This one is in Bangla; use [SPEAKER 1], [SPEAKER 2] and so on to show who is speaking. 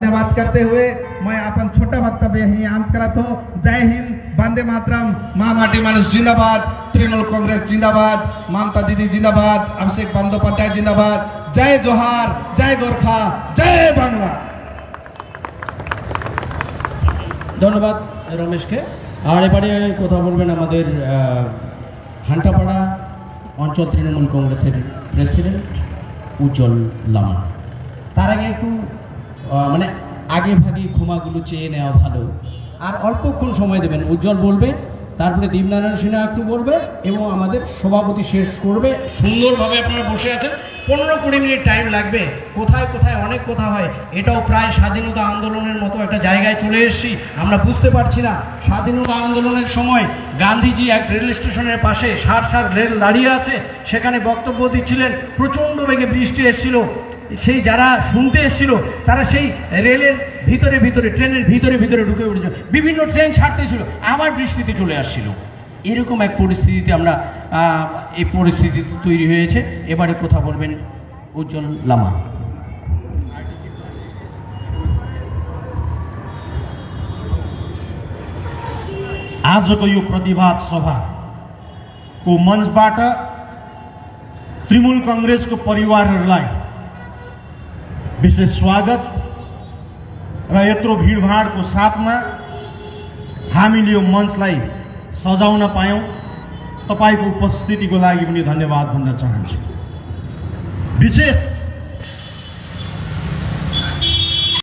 [SPEAKER 1] धन्यवाद करते हुए मैं अपन छोटा वक्तव्य यही अंत करत हूँ जय हिंद वंदे मातरम माँ माटी मानुष जिंदाबाद तृणमूल कांग्रेस जिंदाबाद ममता दीदी जिंदाबाद अभिषेक बंदोपाध्याय जिंदाबाद जय जोहार जय गोरखा जय बांग्ला
[SPEAKER 2] ধন্যবাদ রমেশকে আর এবারে কথা বলবেন আমাদের আহ, হান্টাপাড়া অঞ্চল তৃণমূল কংগ্রেসের প্রেসিডেন্ট উজ্জ্বল লামা তার আগে একটু আহ, মানে আগে ভাগে ক্ষমাগুলো চেয়ে নেওয়া ভালো। আর অল্পক্ষণ সময় দেবেন। উজ্জ্বল বলবে, তারপরে দীপনারায়ণ সিনহা একটু বলবে, এবং আমাদের সভাপতি শেষ করবে। সুন্দরভাবে আপনারা বসে আছেন। পনেরো কুড়ি মিনিট টাইম লাগবে। কোথায় কোথায় অনেক কথা হয়। এটাও প্রায় স্বাধীনতা আন্দোলনের মতো একটা জায়গায় চলে এসেছি। আমরা বুঝতে পারছি না। স্বাধীনতা আন্দোলনের সময় গান্ধীজি এক রেল স্টেশনের পাশে সার সার রেল দাঁড়িয়ে আছে। সেখানে বক্তব্য দিচ্ছিলেন। প্রচণ্ড বেগে বৃষ্টি এসেছিল। সেই যারা শুনতে এসেছিল তারা সেই রেলের ভিতরে ভিতরে ট্রেনের ভিতরে ভিতরে ঢুকে পড়েছিল বিভিন্ন ট্রেন ছাড়তেছিল আবার বৃষ্টিতে চলে আসছিল এরকম এক পরিস্থিতিতে আমরা আহ, এই পরিস্থিতি তৈরি হয়েছে এবারে কথা বলবেন উজ্জ্বল লামা
[SPEAKER 3] आजको यो प्रतिवाद सभाको मञ्चबाट तृणमूल कङ्ग्रेसको परिवारहरूलाई विशेष स्वागत र यत्रो भिडभाडको साथमा हामीले यो मञ्चलाई सजाउन पायौँ। तपाईँको उपस्थितिको लागि पनि धन्यवाद भन्न चाहन्छु। विशेष